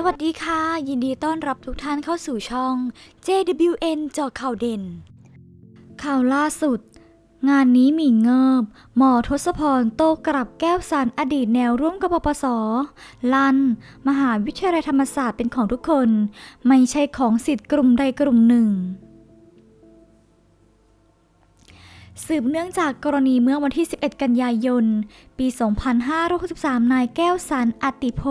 สวัสดีค่ะ ยินดีต้อนรับทุกท่านเข้าสู่ช่อง JWN จอข่าวเด่น ข่าวล่าสุด งานนี้มีเงิบ หมอทศพรโตกลับแก้วสันอดีตแนวร่วมกับปปส ลัน มหาวิทยาลัยธรรมศาสตร์เป็นของทุกคน ไม่ใช่ของสิทธิ์กลุ่มใดกลุ่มหนึ่ง สืบเนื่องจากกรณีเมื่อวันที่ 11 กันยายน ปี 2563 นายแก้วสันอติโพ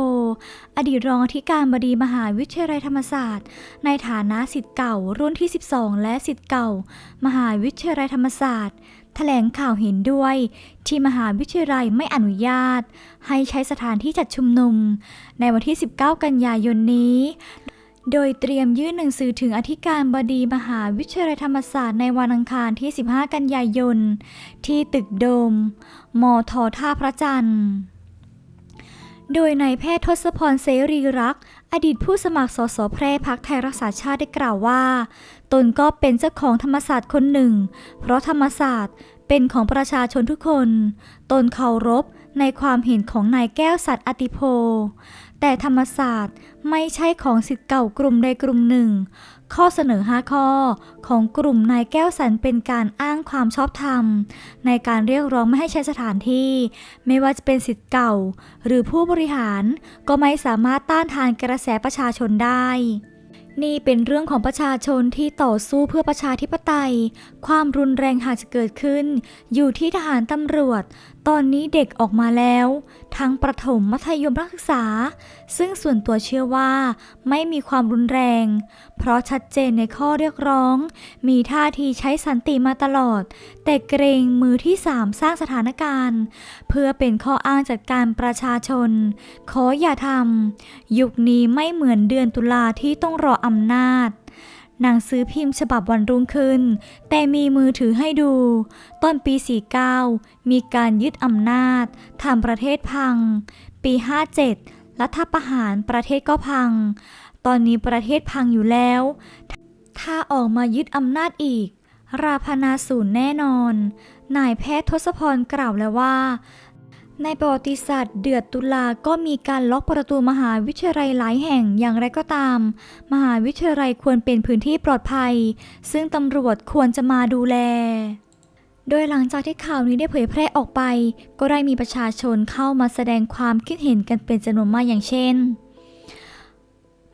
อดีตรองอธิการบดีมหาวิทยาลัยธรรมศาสตร์ ในฐานะสิทธิ์เก่ารุ่นที่ 12 และสิทธิ์เก่า มหาวิทยาลัยธรรมศาสตร์แถลงข่าวเห็นด้วย ที่มหาวิทยาลัยไม่อนุญาต ให้ใช้สถานที่จัดชุมนุม ในวันที่ 19 กันยายนนี้ โดยเตรียมยื่นหนังสือถึงอธิการบดีมหาวิทยาลัยธรรมศาสตร์ในวันอังคารที่ 15 กันยายน ที่ตึกโดม มทท่าพระจันทร์ โดยนายแพทย์ทศพรเสรีรักษ์อดีตผู้สมัครสสแพร่พักไทยรักษาชาติได้กล่าวว่า ตนก็เป็นเจ้าของธรรมศาสตร์คนหนึ่ง เพราะธรรมศาสตร์เป็นของประชาชนทุกคน ตนเคารพ ในความเห็นของนายแก้วสัตย์อติโพ แต่ธรรมศาสตร์ไม่ใช่ของสิทธิ์เก่ากลุ่มใดกลุ่มหนึ่ง ข้อเสนอ 5 ข้อของกลุ่มนายแก้วสันเป็นการอ้างความชอบธรรม ในการเรียกร้องไม่ให้ใช้สถานที่ ไม่ว่าจะเป็นสิทธิ์เก่า หรือผู้บริหารก็ไม่สามารถต้านทานกระแสประชาชนได้นี่เป็นเรื่องของประชาชนที่ต่อสู้เพื่อประชาธิปไตย ความรุนแรงหากจะเกิดขึ้น อยู่ที่ทหารตำรวจ ตอนนี้เด็กออกมาแล้ว ทั้งประถมมัธยมนักศึกษา ซึ่งส่วนตัวเชื่อว่า ไม่มีความรุนแรง เพราะชัดเจนในข้อเรียกร้อง มีท่าทีใช้สันติมาตลอด แต่เกรงมือที่สามสร้างสถานการณ์ เพื่อเป็นข้ออ้างจัดการประชาชน ขออย่าทำยุคนี้ไม่เหมือนเดือนตุลาที่ต้องรออำนาจ หนังสือพิมพ์ฉบับวันรุ่งขึ้น แต่มีมือถือให้ดู ต้นปี 49 มีการยึดอำนาจทำประเทศพัง ปี 57 รัฐประหารประเทศก็พัง ตอนนี้ประเทศพังอยู่แล้ว ถ้าออกมายึดอำนาจอีก ราพนาศูนย์แน่นอน นายแพทย์ทศพรกล่าวแล้วว่า ในประวัติศาสตร์เดือดตุลาก็มีการล็อกประตูมหาวิทยาลัยหลายแห่งอย่างไรก็ตาม มหาวิทยาลัยควรเป็นพื้นที่ปลอดภัย ซึ่งตำรวจควรจะมาดูแล โดยหลังจากที่ข่าวนี้ได้เผยแพร่ออกไป ก็ได้มีประชาชนเข้ามาแสดงความคิดเห็นกันเป็นจำนวนมากอย่างเช่น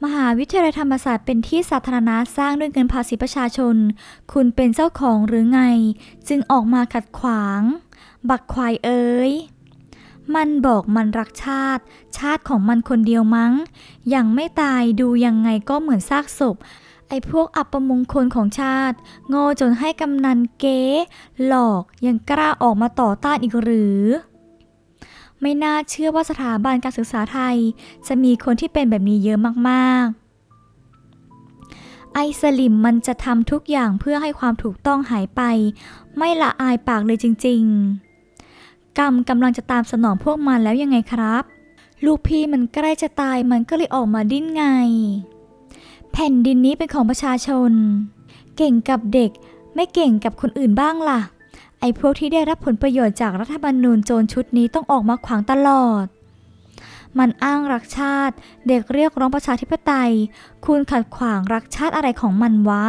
มหาวิทยาลัยธรรมศาสตร์เป็นที่สาธารณะสร้างด้วยเงินภาษีประชาชน คุณเป็นเจ้าของหรือไง จึงออกมาขัดขวาง บักควายเอ๋ย มันบอกมันรักชาติ ชาติของมันคนเดียวมั้ง ยังไม่ตายดูยังไงก็เหมือนซากศพ ไอ้พวกอัปมงคลของชาติ โง่จนให้กำนันเก๊หลอกยังกล้าออกมาต่อต้านอีกหรือ ไม่น่าเชื่อว่าสถาบันการศึกษาไทย จะมีคนที่เป็นแบบนี้เยอะมากๆไอสลิมมันจะทำทุกอย่างเพื่อให้ความถูกต้องหายไป ไม่ละอายปากเลยจริง ๆ กรรมกำลังจะตามสนองพวกมันแล้วยังไงครับ ลูกพี่มันใกล้จะตายมันก็เลยออกมาดิ้นไง แผ่นดินนี้เป็นของประชาชน เก่งกับเด็กไม่เก่งกับคนอื่นบ้างล่ะ ไอ้พวกที่ได้รับผลประโยชน์จากรัฐธรรมนูญโจรชุดนี้ต้องออกมาขวางตลอด มันอ้างรักชาติ เด็กเรียกร้องประชาธิปไตย คุณขัดขวางรักชาติอะไรของมันวะ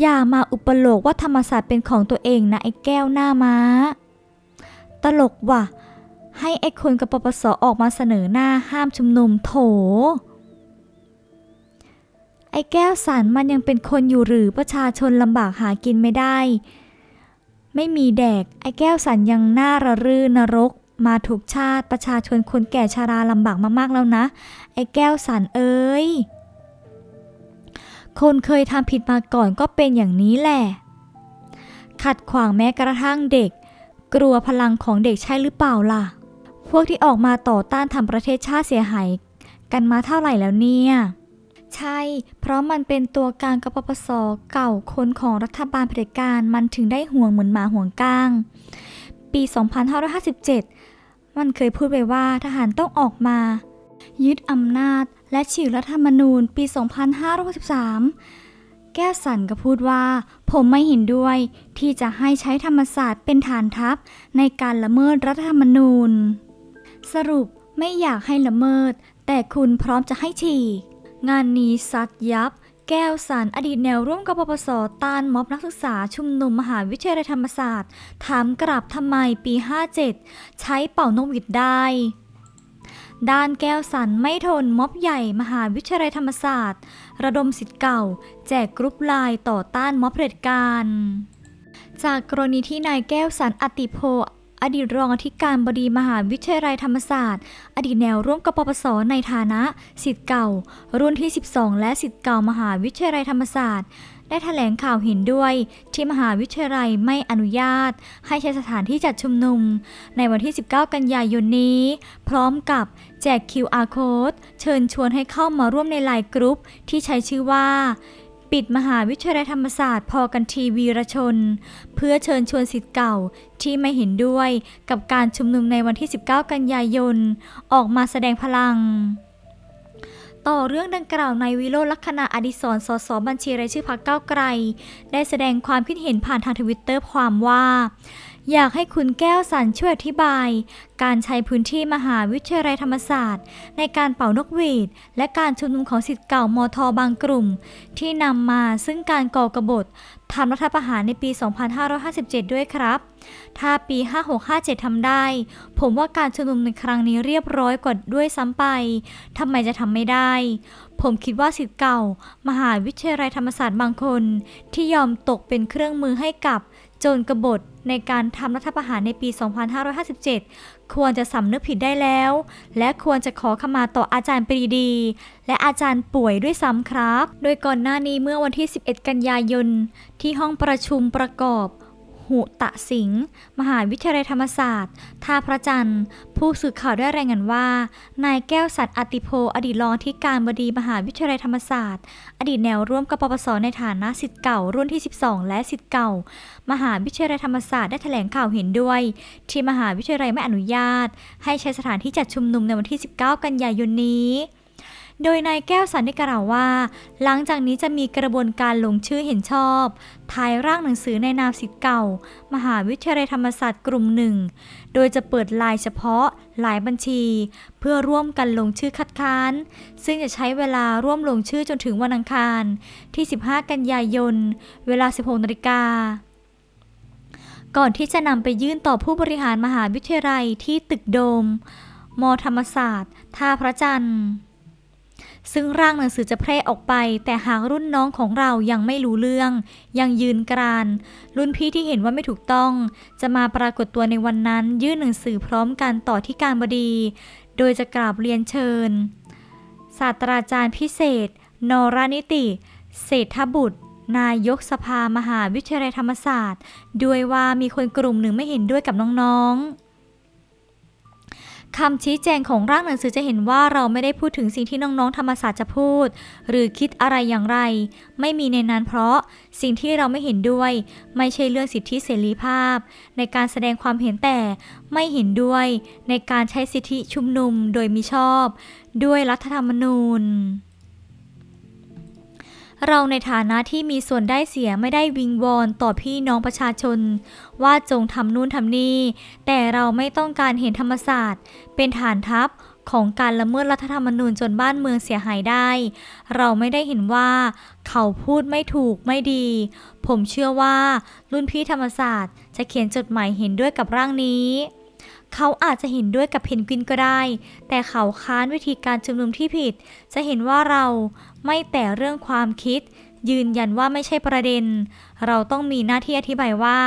อย่ามาอุปโลกว่าธรรมศาสตร์เป็นของตัวเองนะไอ้แก้วหน้าม้า ตลกว่ะ ให้ไอ้คนกับปปสออกมาเสนอหน้าห้ามชุมนุมโถ ไอ้แก้วสันมันยังเป็นคนอยู่หรือประชาชนลำบากหากินไม่ได้ ไม่มีแดก ไอ้แก้วสันยังหน่าระรื่นนรก มาถูกชาติประชาชนคนแก่ชาราลำบากมากๆแล้วนะ ไอ้แก้วสันเอ้ย คนเคยทำผิดมาก่อนก็เป็นอย่างนี้แหละขัดขวางแม้กระทั่งเด็ก กลัวพลังของเด็กใช่หรือเปล่าล่ะ พวกที่ออกมาต่อต้านทำประเทศชาติเสียหายกันมาเท่าไหร่แล้วเนี่ย ใช่ เพราะมันเป็นตัวการกปปสเก่าคนของรัฐบาลเผด็จการมันถึงได้ห่วงเหมือนหมาห่วงก้าง ปี 2557 มันเคยพูดไว้ว่าทหารต้องออกมา ยึดอำนาจและฉีกรัฐธรรมนูญปี 2563 แก้วสันก็พูดว่า ผมไม่เห็นด้วย ที่จะให้ใช้ธรรมศาสตร์เป็นฐานทัพ ในการละเมิดรัฐธรรมนูญ สรุปไม่อยากให้ละเมิด แต่คุณพร้อมจะให้ฉีกงานนี้ซัดยับ แก้วสันอดีตแนวร่วมกบปสต้านม็อบนักศึกษาชุมนุมมหาวิทยาลัยธรรมศาสตร์ ถามกลับทำไมปี 57 ใช้เป่านกหวีดได้ ด้านแก้วสันไม่ทนม็อบใหญ่มหาวิทยาลัยธรรมศาสตร์ ระดมสิทธิ์เก่า แจกกรุ๊ปไลน์ต่อต้านม็อบเผด็จการ จากกรณีที่นายแก้วสันอติโพอดีตรองอธิการบดีมหาวิทยาลัยธรรมศาสตร์ อดีตแนวร่วมกปปสในฐานะสิทธิ์เก่า รุ่นที่ 12 และสิทธิ์เก่ามหาวิทยาลัยธรรมศาสตร์ ได้แถลงข่าวเห็นด้วย ที่มหาวิทยาลัยไม่อนุญาต ให้ใช้สถานที่จัดชุมนุม ในวันที่ 19 กันยายนนี้ พร้อมกับแจก QR code เชิญชวนให้เข้ามาร่วมในไลน์กรุ๊ปที่ใช้ชื่อว่าปิดมหาวิทยาลัยธรรมศาสตร์พอกันทีวีรชน เพื่อเชิญชวนสิทธิ์เก่าที่ไม่เห็นด้วยกับการชุมนุมในวันที่ 19 กันยายน ออกมาแสดงพลัง ต่อเรื่องดังกล่าวนายวิโรจน์ลักษณะอดิศรสสบัญชีรายชื่อพรรคก้าวไกล ได้แสดงความคิดเห็นผ่านทางทวิตเตอร์ความว่า อยากให้คุณแก้วสันช่วยอธิบาย การใช้พื้นที่มหาวิทยาลัยธรรมศาสตร์ ในการเป่านกหวีด และการชุมนุมของสิทธิ์เก่ามทบางกลุ่ม ที่นำมาซึ่งการก่อกบฏทำรัฐประหารในปี 2557 ด้วยครับ ถ้าปี 5657 ทำได้ ผมว่าการชุมนุมในครั้งนี้เรียบร้อยกว่าด้วยซ้ำไป ทำไมจะทำไม่ได้ ผมคิดว่าสิทธิ์เก่า มหาวิทยาลัยธรรมศาสตร์บางคน ที่ยอมตกเป็นเครื่องมือให้กับโจรกบฏในการทำรัฐประหารในปี 2557 ควรจะสำนึกผิดได้แล้ว และควรจะขอขมาต่ออาจารย์ปรีดี และอาจารย์ป่วยด้วยซ้ำครับ โดยก่อนหน้านี้เมื่อวันที่ 11 กันยายน ที่ห้องประชุมประกอบ หุตะสิงห์มหาวิทยาลัยธรรมศาสตร์ ท่าพระจันทร์ ผู้สื่อข่าวได้รายงานว่า นายแก้วสัตย์อติโพ อดีตรองที่การบดีมหาวิทยาลัยธรรมศาสตร์ อดีตแนวร่วมกปปสในฐานะสิทธิ์เก่ารุ่นที่ 12 และสิทธิ์เก่า มหาวิทยาลัยธรรมศาสตร์ได้แถลงข่าวเห็นด้วย ที่มหาวิทยาลัยไม่อนุญาต ให้ใช้สถานที่จัดชุมนุมในวันที่ 19 กันยายนนี้ โดยนายแก้วสันได้กล่าวว่า หลังจากนี้จะมีกระบวนการลงชื่อเห็นชอบทายร่างหนังสือในนามสิทธิ์เก่า มหาวิทยาลัยธรรมศาสตร์กลุ่มหนึ่ง โดยจะเปิดลายเฉพาะหลายบัญชี เพื่อร่วมกันลงชื่อคัดค้าน ซึ่งจะใช้เวลาร่วมลงชื่อจนถึงวันอังคารที่ 15 กันยายน เวลา 16นาฬิกาก่อนที่จะนำไปยื่นต่อผู้บริหารมหาวิทยาลัยที่ตึกโดม มธรรมศาสตร์ ท่าพระจันทร์ ซึ่งร่างหนังสือจะแพร่ออกไป แต่หากรุ่นน้องของเรายังไม่รู้เรื่อง ยังยืนกราน รุ่นพี่ที่เห็นว่าไม่ถูกต้อง จะมาปรากฏตัวในวันนั้น ยื่นหนังสือพร้อมกันต่อที่การบดี โดยจะกราบเรียนเชิญ ศาสตราจารย์พิเศษ นรนิติ เศรษฐบุตรนายกสภามหาวิทยาลัยธรรมศาสตร์ ด้วยว่ามีคนกลุ่มหนึ่งไม่เห็นด้วยกับน้องๆ คำชี้แจงของร่างหนังสือจะเห็นว่าเราไม่ได้พูดถึงสิ่งที่น้องๆธรรมศาสตร์จะพูด หรือคิดอะไรอย่างไร ไม่มีในนั้นเพราะสิ่งที่เราไม่เห็นด้วย ไม่ใช่เรื่องสิทธิเสรีภาพ ในการแสดงความเห็นแต่ไม่เห็นด้วย ในการใช้สิทธิชุมนุมโดยมิชอบ ด้วยรัฐธรรมนูญ เราในฐานะที่มีส่วนได้เสียไม่ได้วิงวอนต่อพี่น้องประชาชน ว่าจงทำนู่นทำนี่ แต่เราไม่ต้องการเห็นธรรมศาสตร์ เป็นฐานทัพของการละเมิดรัฐธรรมนูญจนบ้านเมืองเสียหายได้ เราไม่ได้เห็นว่า เขาพูดไม่ถูกไม่ดี ผมเชื่อว่ารุ่นพี่ธรรมศาสตร์ จะเขียนจดหมายเห็นด้วยกับร่างนี้ เขาอาจจะเห็นด้วยกับเพนกวินก็ได้ แต่เขาค้านวิธีการชุมนุมที่ผิด จะเห็นว่าเราไม่แต่เรื่องความคิด ยืนยันว่าไม่ใช่ประเด็น เราต้องมีหน้าที่อธิบายว่า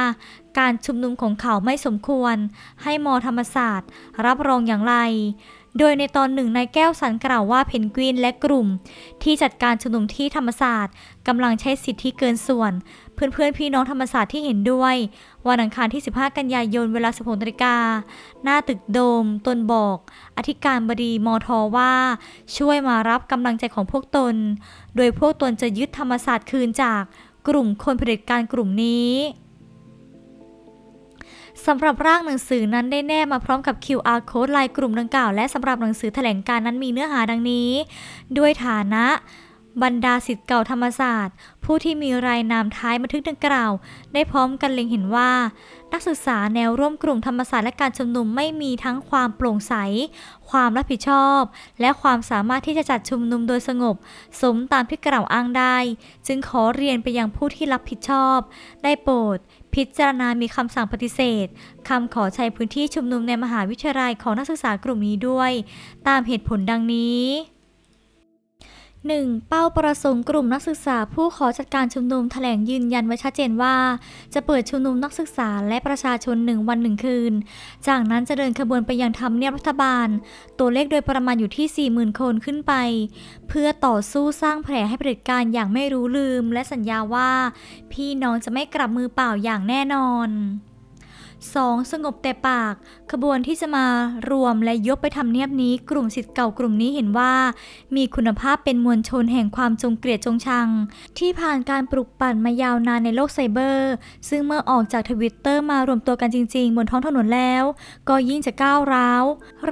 การชุมนุมของเขาไม่สมควร ให้มอธรรมศาสตร์ รับรองอย่างไร โดยในตอนหนึ่งนายแก้วสันกล่าวว่าเพนกวินและกลุ่ม ที่จัดการชุมนุมที่ธรรมศาสตร์กำลังใช้สิทธิเกินส่วน เพื่อนๆพี่น้องธรรมศาสตร์ที่เห็นด้วย วันอังคารที่ 15 กันยายนเวลา 16นาฬิกาหน้าตึกโดม ตนบอก อธิการบดีมทว่า ช่วยมารับกำลังใจของพวกตน โดยพวกตนจะยึดธรรมศาสตร์คืนจากกลุ่มคนเผด็จการกลุ่มนี้ สำหรับร่างหนังสือนั้นได้แนบมาพร้อมกับ QR code ลายกลุ่มดังกล่าว และสำหรับหนังสือแถลงการนั้นมีเนื้อหาดังนี้ ด้วยฐานะ บรรดาสิทธิ์เก่าธรรมศาสตร์ ผู้ที่มีรายนามท้ายบันทึกดังกล่าว ได้พร้อมกันเล็งเห็นว่า นักศึกษาแนวร่วมกลุ่มธรรมศาสตร์และการชุมนุมไม่มีทั้งความโปร่งใส ความรับผิดชอบ และความสามารถที่จะจัดชุมนุมโดยสงบ สมตามที่กล่าวอ้างได้ จึงขอเรียนไปยังผู้ที่รับผิดชอบ ได้โปรดพิจารณามีคำสั่งปฏิเสธคำขอใช้พื้นที่ชุมนุมในมหาวิทยาลัยของนักศึกษากลุ่มนี้ด้วย ตามเหตุผลดังนี้ 1. เป้าประสงค์กลุ่มนักศึกษาผู้ขอจัดการชุมนุมแถลงยืนยันไว้ชัดเจนว่า จะเปิดชุมนุมนักศึกษาและประชาชนหนึ่งวันหนึ่งคืน จากนั้นจะเดินขบวนไปยังทำเนียบรัฐบาล ตัวเลขโดยประมาณอยู่ที่ 40,000 คนขึ้นไป เพื่อต่อสู้สร้างแผลให้เผด็จการอย่างไม่รู้ลืม และสัญญาว่า พี่น้องจะไม่กลับมือเปล่าอย่างแน่นอน 2. สงบแต่ปาก ขบวนที่จะมารวมและยกไปทำเนียบนี้ กลุ่มสิทธิ์เก่ากลุ่มนี้เห็นว่า มีคุณภาพเป็นมวลชนแห่งความจงเกลียดจงชัง ที่ผ่านการปลุกปั่นมายาวนานในโลกไซเบอร์ ซึ่งเมื่อออกจากทวิตเตอร์มารวมตัวกันจริงๆ บนท้องถนนแล้ว ก็ยิ่งจะก้าวร้าว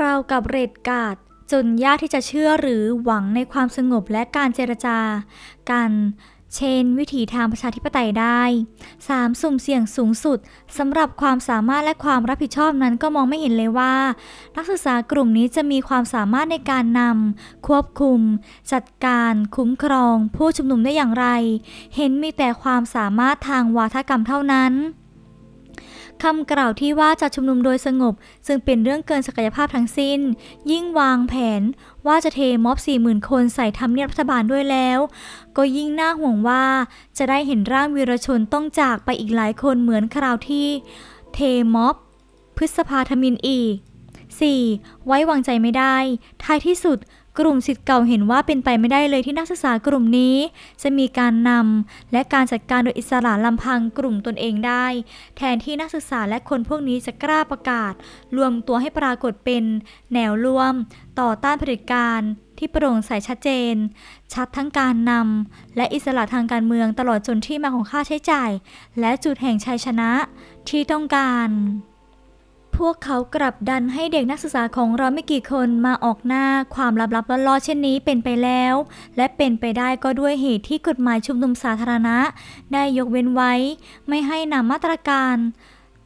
ราวกับเรดการ์ดจนยากที่จะเชื่อหรือหวังในความสงบและการเจรจากัน เช่น วิถีทางประชาธิปไตยได้ 3. สุ่มเสี่ยงสูงสุดสำหรับความสามารถและความรับผิดชอบนั้นก็มองไม่เห็นเลยว่า นักศึกษากลุ่มนี้จะมีความสามารถในการนำควบคุม จัดการ คุ้มครอง ผู้ชุมนุมได้อย่างไร เห็นมีแต่ความสามารถทางวาทกรรมเท่านั้นคำกล่าวที่ว่าจะชุมนุมโดยสงบ ซึ่งเป็นเรื่องเกินศักยภาพทั้งสิ้น ยิ่งวางแผนว่าจะเทม็อบ 40,000 คนใส่ทำเนียบรัฐบาลด้วยแล้ว ก็ยิ่งน่าห่วงว่า จะได้เห็นร่างวีรชนต้องจากไปอีกหลายคนเหมือนคราวที่ เทม็อบ พฤษภาธมินอีก 4. ไว้วางใจไม่ได้ ท้ายที่สุด กลุ่มสิทธิ์เก่าเห็นว่าเป็นไปไม่ได้เลยที่นักศึกษากลุ่มนี้ จะมีการนำและการจัดการโดยอิสระลำพังกลุ่มตนเองได้ แทนที่นักศึกษาและคนพวกนี้จะกล้าประกาศ รวมตัวให้ปรากฏเป็นแนวร่วม ต่อต้านเผด็จการที่โปร่งใสชัดเจน ชัดทั้งการนำและอิสระทางการเมืองตลอดจนที่มาของค่าใช้จ่าย และจุดแห่งชัยชนะที่ต้องการ พวกเขากลับดันให้เด็กนักศึกษาของเราไม่กี่คนมาออกหน้าความลับๆล่อๆเช่นนี้เป็นไปแล้ว และเป็นไปได้ก็ด้วยเหตุที่กฎหมายชุมนุมสาธารณะ ได้ยกเว้นไว้ ไม่ให้นำมาตรการ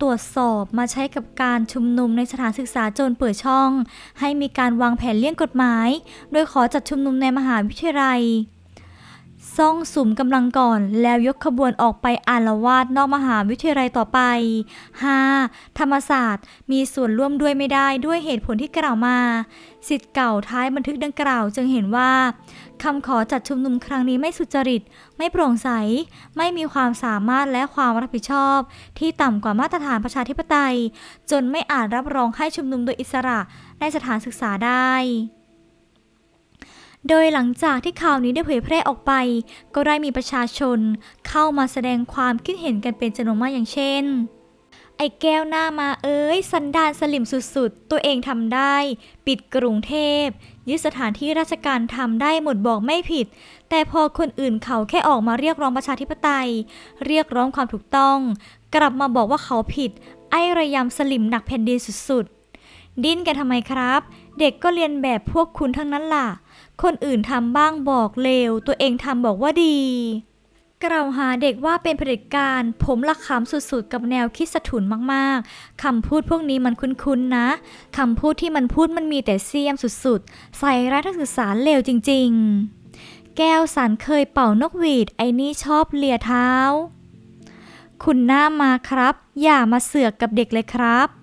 ตรวจสอบมาใช้กับการชุมนุมในสถานศึกษาจนเปิดช่อง ให้มีการวางแผนเลี่ยงกฎหมาย โดยขอจัดชุมนุมในมหาวิทยาลัย ซ่องสุมกำลังก่อนแล้วยกขบวนออกไปอาละวาดนอกมหาวิทยาลัยต่อไป 5. ธรรมศาสตร์มีส่วนร่วมด้วยไม่ได้ด้วยเหตุผลที่กล่าวมา สิทธิ์เก่าท้ายบันทึกดังกล่าวจึงเห็นว่าคำขอจัดชุมนุมครั้งนี้ไม่สุจริต ไม่โปร่งใส ไม่มีความสามารถและความรับผิดชอบ ที่ต่ำกว่ามาตรฐานประชาธิปไตย จนไม่อาจรับรองให้ชุมนุมโดยอิสระในสถานศึกษาได้ โดยหลังจากที่ข่าวนี้ได้เผยแพร่ออกไป ก็ได้มีประชาชนเข้ามาแสดงความคิดเห็นกันเป็นจำนวนมากอย่างเช่น ไอ้แก้วหน้ามาเอ้ย สันดานสลิมสุดๆ ตัวเองทำได้ ปิดกรุงเทพยึดสถานที่ราชการทำได้หมดบอกไม่ผิด แต่พอคนอื่นเขาแค่ออกมาเรียกร้องประชาธิปไตย เรียกร้องความถูกต้อง กลับมาบอกว่าเขาผิด ไอ้ระยำสลิมหนักแผ่นดินสุดๆ ดิ้นกันทำไมครับ เด็กก็เรียนแบบพวกคุณทั้งนั้นล่ะ คนอื่นทำบ้างบอกเลว ตัวเองทำบอกว่าดี กล่าวหาเด็กว่าเป็นเผด็จการ ผมละขำสุดๆ กับแนวคิดสะทุนมากๆ คำพูดพวกนี้มันคุ้นๆ นะ คำพูดที่มันพูดมันมีแต่เสียมสุดๆ ใส่ร้ายนักศึกษาเลวจริงๆ แก้วสันเคยเป่านกหวีด ไอ้นี่ชอบเลียเท้า คุณหน้ามาครับ อย่ามาเสือกกับเด็กเลยครับ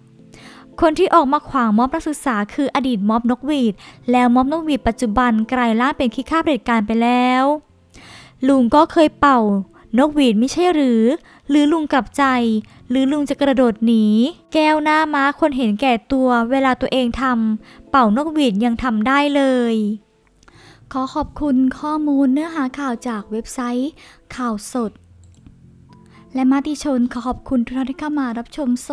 คนที่ออกมาขวางม็อบนักศึกษาคืออดีตม็อบนกหวีด แล้วม็อบนกหวีดปัจจุบันกลายร่างเป็นขี้ข้าเผด็จการไปแล้ว ลุงก็เคยเป่านกหวีดไม่ใช่หรือ หรือลุงกลับใจ หรือลุงจะกระโดดหนี แก้วหน้าม้าคนเห็นแก่ตัว เวลาตัวเองทำเป่านกหวีดยังทำได้เลย ขอขอบคุณข้อมูลเนื้อหาข่าวจากเว็บไซต์ ข่าวสด และมาติชนขอขอบคุณทุกท่านที่เข้ามารับชมสวัสดี